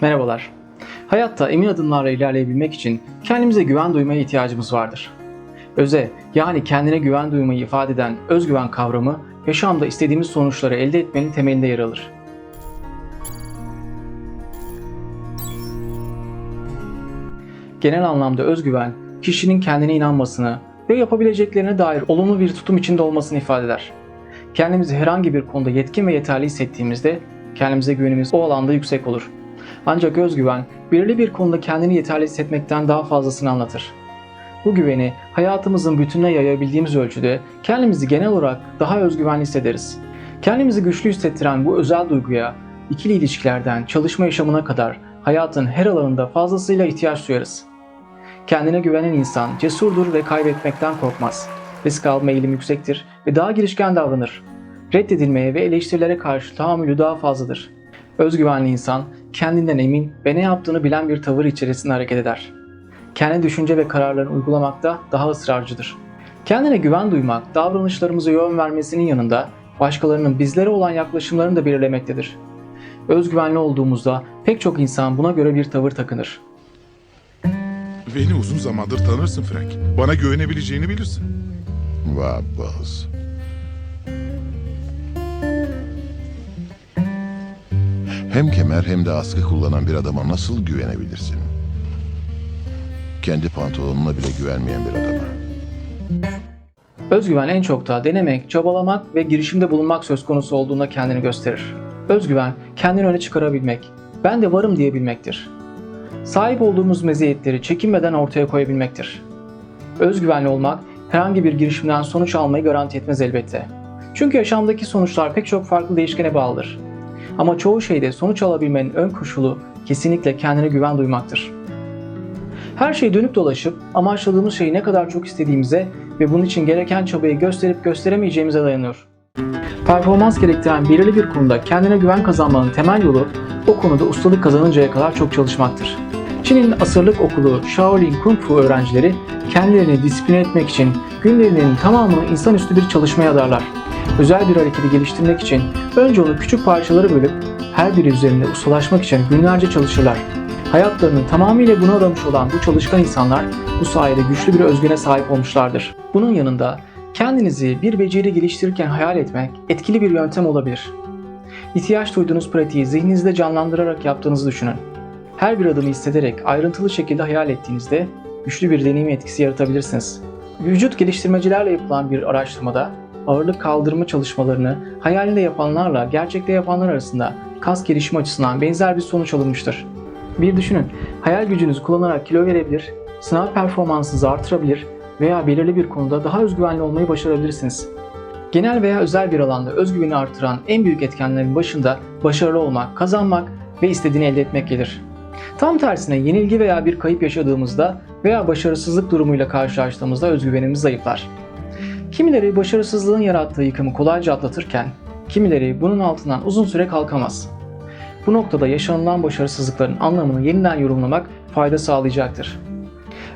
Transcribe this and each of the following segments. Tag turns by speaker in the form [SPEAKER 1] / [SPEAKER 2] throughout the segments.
[SPEAKER 1] Merhabalar. Hayatta emin adımlarla ilerleyebilmek için kendimize güven duymaya ihtiyacımız vardır. Öze yani kendine güven duymayı ifade eden özgüven kavramı yaşamda istediğimiz sonuçları elde etmenin temelinde yer alır. Genel anlamda özgüven, kişinin kendine inanmasını ve yapabileceklerine dair olumlu bir tutum içinde olmasını ifade eder. Kendimizi herhangi bir konuda yetkin ve yeterli hissettiğimizde kendimize güvenimiz o alanda yüksek olur. Ancak özgüven belirli bir konuda kendini yeterli hissetmekten daha fazlasını anlatır. Bu güveni hayatımızın bütününe yayabildiğimiz ölçüde kendimizi genel olarak daha özgüvenli hissederiz. Kendimizi güçlü hissettiren bu özel duyguya ikili ilişkilerden çalışma yaşamına kadar hayatın her alanında fazlasıyla ihtiyaç duyarız. Kendine güvenen insan cesurdur ve kaybetmekten korkmaz. Risk alma eğilimi yüksektir ve daha girişken davranır. Reddedilmeye ve eleştirilere karşı tahammülü daha fazladır. Özgüvenli insan kendinden emin ve ne yaptığını bilen bir tavır içerisinde hareket eder. Kendi düşünce ve kararlarını uygulamakta daha ısrarcıdır. Kendine güven duymak, davranışlarımıza yön vermesinin yanında başkalarının bizlere olan yaklaşımlarını da belirlemektedir. Özgüvenli olduğumuzda pek çok insan buna göre bir tavır takınır.
[SPEAKER 2] Beni uzun zamandır tanırsın Frank. Bana güvenebileceğini bilirsin.
[SPEAKER 3] Vabbaz. Hem kemer hem de askı kullanan bir adama nasıl güvenebilirsin? Kendi pantolonuna bile güvenmeyen bir adama.
[SPEAKER 1] Özgüven en çok da denemek, çabalamak ve girişimde bulunmak söz konusu olduğunda kendini gösterir. Özgüven, kendini öne çıkarabilmek, ben de varım diyebilmektir. Sahip olduğumuz meziyetleri çekinmeden ortaya koyabilmektir. Özgüvenli olmak, herhangi bir girişimden sonuç almayı garanti etmez elbette. Çünkü yaşamdaki sonuçlar pek çok farklı değişkene bağlıdır. Ama çoğu şeyde sonuç alabilmenin ön koşulu kesinlikle kendine güven duymaktır. Her şey dönüp dolaşıp amaçladığımız şeyi ne kadar çok istediğimize ve bunun için gereken çabayı gösterip gösteremeyeceğimize dayanıyor. Performans gerektiren belirli bir konuda kendine güven kazanmanın temel yolu o konuda ustalık kazanıncaya kadar çok çalışmaktır. Çin'in asırlık okulu Shaolin Kung Fu öğrencileri kendilerini disipline etmek için günlerinin tamamını insanüstü bir çalışmaya adarlar. Özel bir hareketi geliştirmek için önce onu küçük parçalara bölüp her biri üzerinde ustalaşmak için günlerce çalışırlar. Hayatlarını tamamıyla buna adamış olan bu çalışkan insanlar bu sayede güçlü bir özgüne sahip olmuşlardır. Bunun yanında kendinizi bir beceri geliştirirken hayal etmek etkili bir yöntem olabilir. İhtiyaç duyduğunuz pratiği zihninizde canlandırarak yaptığınızı düşünün. Her bir adımı hissederek ayrıntılı şekilde hayal ettiğinizde güçlü bir deneyim etkisi yaratabilirsiniz. Vücut geliştirmecilerle yapılan bir araştırmada ağırlık kaldırma çalışmalarını hayalinde yapanlarla gerçekte yapanlar arasında kas gelişimi açısından benzer bir sonuç alınmıştır. Bir düşünün, hayal gücünüzü kullanarak kilo verebilir, sınav performansınızı artırabilir veya belirli bir konuda daha özgüvenli olmayı başarabilirsiniz. Genel veya özel bir alanda özgüveni artıran en büyük etkenlerin başında başarılı olmak, kazanmak ve istediğini elde etmek gelir. Tam tersine yenilgi veya bir kayıp yaşadığımızda veya başarısızlık durumuyla karşılaştığımızda özgüvenimiz zayıflar. Kimileri başarısızlığın yarattığı yıkımı kolayca atlatırken, kimileri bunun altından uzun süre kalkamaz. Bu noktada yaşanılan başarısızlıkların anlamını yeniden yorumlamak fayda sağlayacaktır.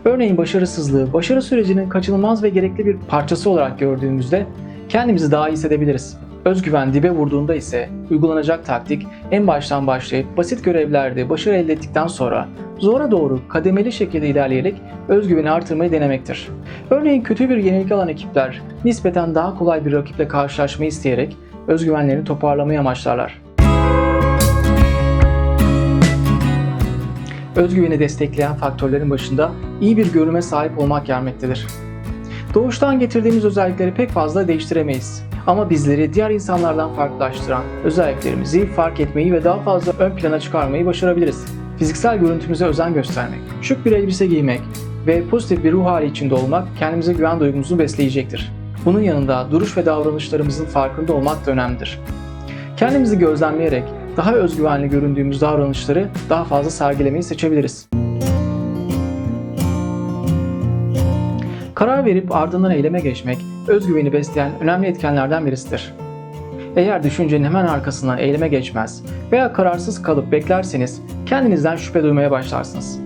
[SPEAKER 1] Örneğin başarısızlığı, başarı sürecinin kaçınılmaz ve gerekli bir parçası olarak gördüğümüzde kendimizi daha iyi hissedebiliriz. Özgüven dibe vurduğunda ise uygulanacak taktik en baştan başlayıp basit görevlerde başarı elde ettikten sonra zora doğru kademeli şekilde ilerleyerek özgüveni artırmayı denemektir. Örneğin kötü bir yenilgi alan ekipler nispeten daha kolay bir rakiple karşılaşmayı isteyerek özgüvenlerini toparlamayı amaçlarlar. Özgüveni destekleyen faktörlerin başında iyi bir görünüme sahip olmak gelmektedir. Doğuştan getirdiğimiz özellikleri pek fazla değiştiremeyiz. Ama bizleri diğer insanlardan farklılaştıran özelliklerimizi fark etmeyi ve daha fazla ön plana çıkarmayı başarabiliriz. Fiziksel görüntümüze özen göstermek, şık bir elbise giymek ve pozitif bir ruh hali içinde olmak kendimize güven duygumuzu besleyecektir. Bunun yanında duruş ve davranışlarımızın farkında olmak da önemlidir. Kendimizi gözlemleyerek daha özgüvenli göründüğümüz davranışları daha fazla sergilemeyi seçebiliriz. Karar verip ardından eyleme geçmek, özgüveni besleyen önemli etkenlerden birisidir. Eğer düşüncenin hemen arkasından eyleme geçmez veya kararsız kalıp beklerseniz kendinizden şüphe duymaya başlarsınız.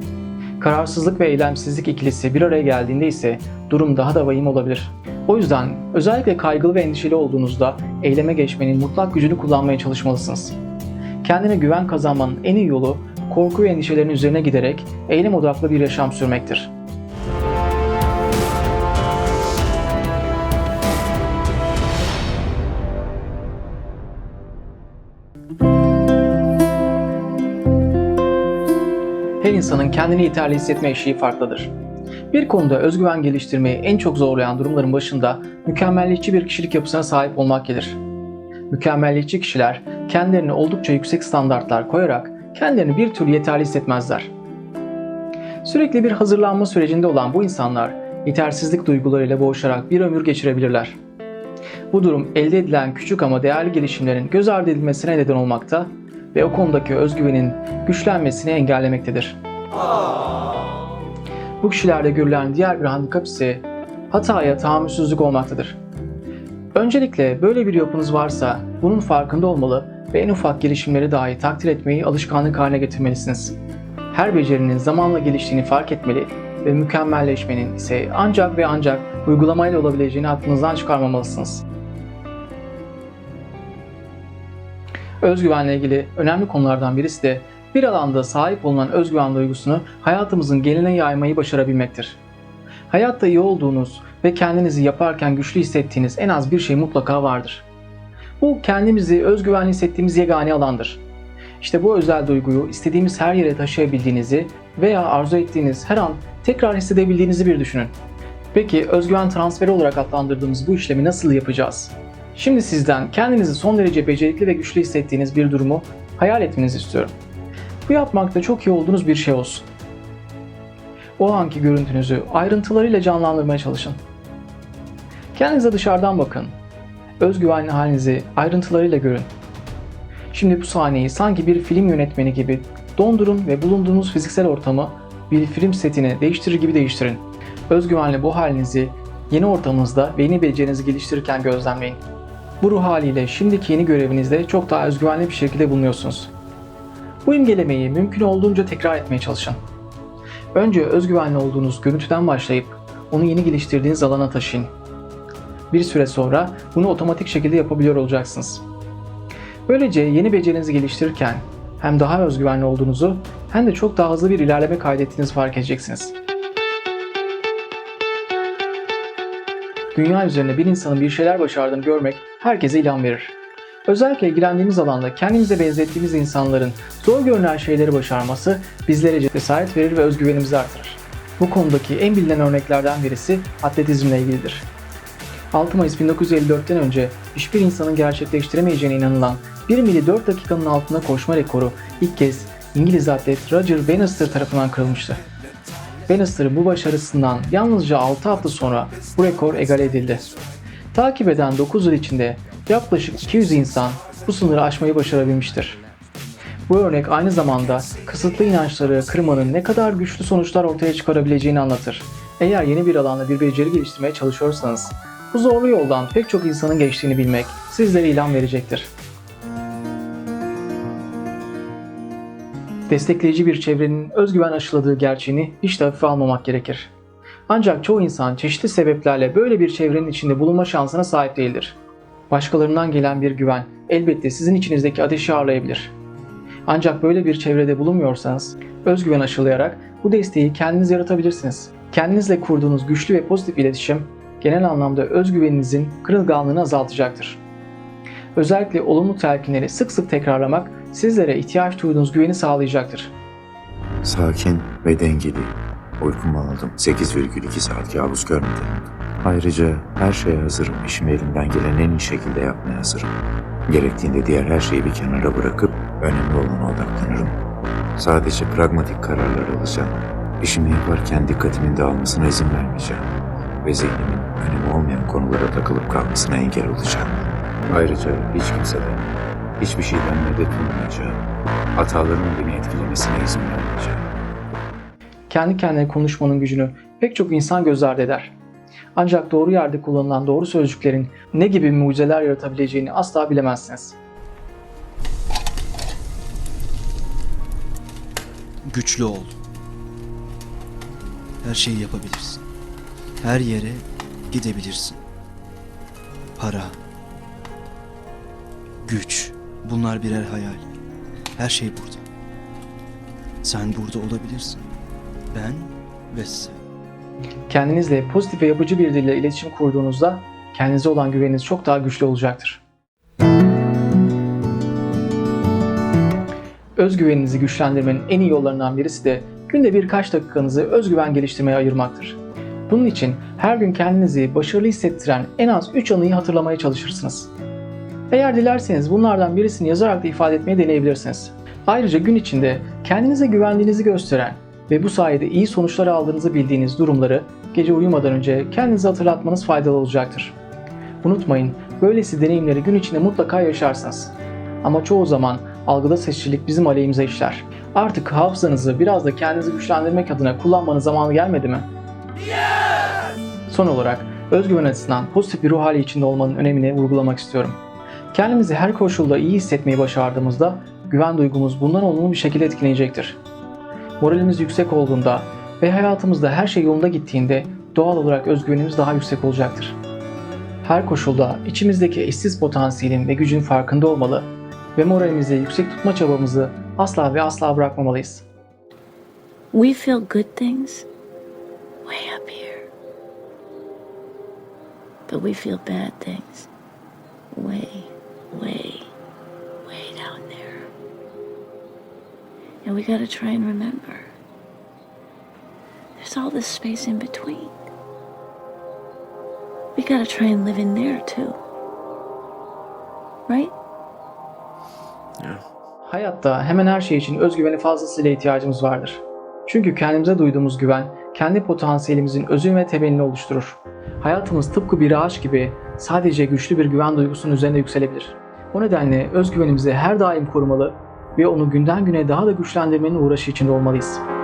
[SPEAKER 1] Kararsızlık ve eylemsizlik ikilisi bir araya geldiğinde ise durum daha da vahim olabilir. O yüzden özellikle kaygılı ve endişeli olduğunuzda eyleme geçmenin mutlak gücünü kullanmaya çalışmalısınız. Kendine güven kazanmanın en iyi yolu korku ve endişelerin üzerine giderek eylem odaklı bir yaşam sürmektir. İnsanın kendini yeterli hissetme eşiği farklıdır. Bir konuda özgüven geliştirmeyi en çok zorlayan durumların başında mükemmelliyetçi bir kişilik yapısına sahip olmak gelir. Mükemmelliyetçi kişiler kendilerine oldukça yüksek standartlar koyarak kendilerini bir türlü yeterli hissetmezler. Sürekli bir hazırlanma sürecinde olan bu insanlar yetersizlik duygularıyla boğuşarak bir ömür geçirebilirler. Bu durum elde edilen küçük ama değerli gelişimlerin göz ardı edilmesine neden olmakta ve o konudaki özgüvenin güçlenmesini engellemektedir. Bu kişilerde görülen diğer bir handikap ise hataya tahammülsüzlük olmaktadır. Öncelikle böyle bir yapınız varsa bunun farkında olmalı ve en ufak gelişimleri dahi takdir etmeyi alışkanlık haline getirmelisiniz. Her becerinin zamanla geliştiğini fark etmeli ve mükemmelleşmenin ise ancak ve ancak uygulamayla olabileceğini aklınızdan çıkarmamalısınız. Özgüvenle ilgili önemli konulardan birisi de bir alanda sahip olunan özgüven duygusunu hayatımızın geneline yaymayı başarabilmektir. Hayatta iyi olduğunuz ve kendinizi yaparken güçlü hissettiğiniz en az bir şey mutlaka vardır. Bu kendimizi özgüvenli hissettiğimiz yegane alandır. İşte bu özel duyguyu istediğimiz her yere taşıyabildiğinizi veya arzu ettiğiniz her an tekrar hissedebildiğinizi bir düşünün. Peki özgüven transferi olarak adlandırdığımız bu işlemi nasıl yapacağız? Şimdi sizden kendinizi son derece becerikli ve güçlü hissettiğiniz bir durumu hayal etmenizi istiyorum. Bu yapmakta çok iyi olduğunuz bir şey olsun. O anki görüntünüzü ayrıntılarıyla canlandırmaya çalışın. Kendinize dışarıdan bakın. Özgüvenli halinizi ayrıntılarıyla görün. Şimdi bu sahneyi sanki bir film yönetmeni gibi dondurun ve bulunduğunuz fiziksel ortamı bir film setine değiştirir gibi değiştirin. Özgüvenli bu halinizi yeni ortamınızda ve yeni becerinizi geliştirirken gözlemleyin. Bu ruh haliyle şimdiki yeni görevinizde çok daha özgüvenli bir şekilde bulunuyorsunuz. Bu imgelemeyi mümkün olduğunca tekrar etmeye çalışın. Önce özgüvenli olduğunuz görüntüden başlayıp onu yeni geliştirdiğiniz alana taşıyın. Bir süre sonra bunu otomatik şekilde yapabiliyor olacaksınız. Böylece yeni becerinizi geliştirirken hem daha özgüvenli olduğunuzu hem de çok daha hızlı bir ilerleme kaydettiğinizi fark edeceksiniz. Dünya üzerinde bir insanın bir şeyler başardığını görmek herkese ilham verir. Özellikle ilgilendiğimiz alanda kendimize benzettiğimiz insanların zor görünen şeyleri başarması bizlere cesaret verir ve özgüvenimizi artırır. Bu konudaki en bilinen örneklerden birisi atletizmle ilgilidir. 6 Mayıs 1954'ten önce hiçbir insanın gerçekleştiremeyeceğine inanılan 1 mili 4 dakikanın altında koşma rekoru ilk kez İngiliz atlet Roger Bannister tarafından kırılmıştı. Bannister'ın bu başarısından yalnızca 6 hafta sonra bu rekor egale edildi. Takip eden 9 yıl içinde yaklaşık 200 insan bu sınırı aşmayı başarabilmiştir. Bu örnek aynı zamanda kısıtlı inançları kırmanın ne kadar güçlü sonuçlar ortaya çıkarabileceğini anlatır. Eğer yeni bir alanda bir beceri geliştirmeye çalışıyorsanız, bu zorlu yoldan pek çok insanın geçtiğini bilmek sizlere ilham verecektir. Destekleyici bir çevrenin özgüven aşıladığı gerçeğini hiç de hafife almamak gerekir. Ancak çoğu insan çeşitli sebeplerle böyle bir çevrenin içinde bulunma şansına sahip değildir. Başkalarından gelen bir güven elbette sizin içinizdeki ateşi ağırlayabilir. Ancak böyle bir çevrede bulunmuyorsanız özgüven aşılayarak bu desteği kendiniz yaratabilirsiniz. Kendinizle kurduğunuz güçlü ve pozitif iletişim genel anlamda özgüveninizin kırılganlığını azaltacaktır. Özellikle olumlu telkinleri sık sık tekrarlamak sizlere ihtiyaç duyduğunuz güveni sağlayacaktır.
[SPEAKER 4] Sakin ve dengeli. Uykumu aldım. 8,2 saat kabus görmedim. Ayrıca her şeye hazırım. İşimi elimden gelen en iyi şekilde yapmaya hazırım. Gerektiğinde diğer her şeyi bir kenara bırakıp önemli olana odaklanırım. Sadece pragmatik kararlar alacağım. İşimi yaparken dikkatimin dağılmasına izin vermeyeceğim. Ve zihnimin önemi olmayan konulara takılıp kalmasına engel olacağım. Ayrıca hiç kimseden, hiçbir şeyden medet ummayacağım. Hatalarımın beni etkilemesine izin vermeyeceğim.
[SPEAKER 1] Kendi kendine konuşmanın gücünü pek çok insan göz ardı eder. Ancak doğru yerde kullanılan doğru sözcüklerin ne gibi mucizeler yaratabileceğini asla bilemezsiniz.
[SPEAKER 5] Güçlü ol. Her şeyi yapabilirsin. Her yere gidebilirsin. Para, güç, bunlar birer hayal. Her şey burada. Sen burada olabilirsin. Ben ve sen.
[SPEAKER 1] Kendinizle pozitif ve yapıcı bir dille iletişim kurduğunuzda kendinize olan güveniniz çok daha güçlü olacaktır. Özgüveninizi güçlendirmenin en iyi yollarından birisi de günde birkaç dakikanızı özgüven geliştirmeye ayırmaktır. Bunun için her gün kendinizi başarılı hissettiren en az 3 anıyı hatırlamaya çalışırsınız. Eğer dilerseniz bunlardan birisini yazarak da ifade etmeyi deneyebilirsiniz. Ayrıca gün içinde kendinize güvendiğinizi gösteren ve bu sayede iyi sonuçlar aldığınızı bildiğiniz durumları gece uyumadan önce kendinize hatırlatmanız faydalı olacaktır. Unutmayın, böylesi deneyimleri gün içinde mutlaka yaşarsınız. Ama çoğu zaman algıda seçicilik bizim aleyhimize işler. Artık hafızanızı biraz da kendinizi güçlendirmek adına kullanmanın zamanı gelmedi mi? Son olarak özgüven açısından pozitif bir ruh hali içinde olmanın önemini vurgulamak istiyorum. Kendimizi her koşulda iyi hissetmeyi başardığımızda güven duygumuz bundan olumlu bir şekilde etkilenecektir. Moralimiz yüksek olduğunda ve hayatımızda her şey yolunda gittiğinde doğal olarak özgüvenimiz daha yüksek olacaktır. Her koşulda içimizdeki eşsiz potansiyelin ve gücün farkında olmalı ve moralimizi yüksek tutma çabamızı asla ve asla bırakmamalıyız.
[SPEAKER 6] We feel good things way up here. But we feel bad things We gotta try and remember there's all this space in between. We gotta try and live in there too. Right?
[SPEAKER 1] Hayatta hemen her şey için özgüveni fazlasıyla ihtiyacımız vardır. Çünkü kendimize duyduğumuz güven, kendi potansiyelimizin özü ve temelini oluşturur. Hayatımız tıpkı bir ağaç gibi sadece güçlü bir güven duygusunun üzerinde yükselebilir. O nedenle özgüvenimizi her daim korumalı ve onu günden güne daha da güçlendirmenin uğraşı içinde olmalıyız.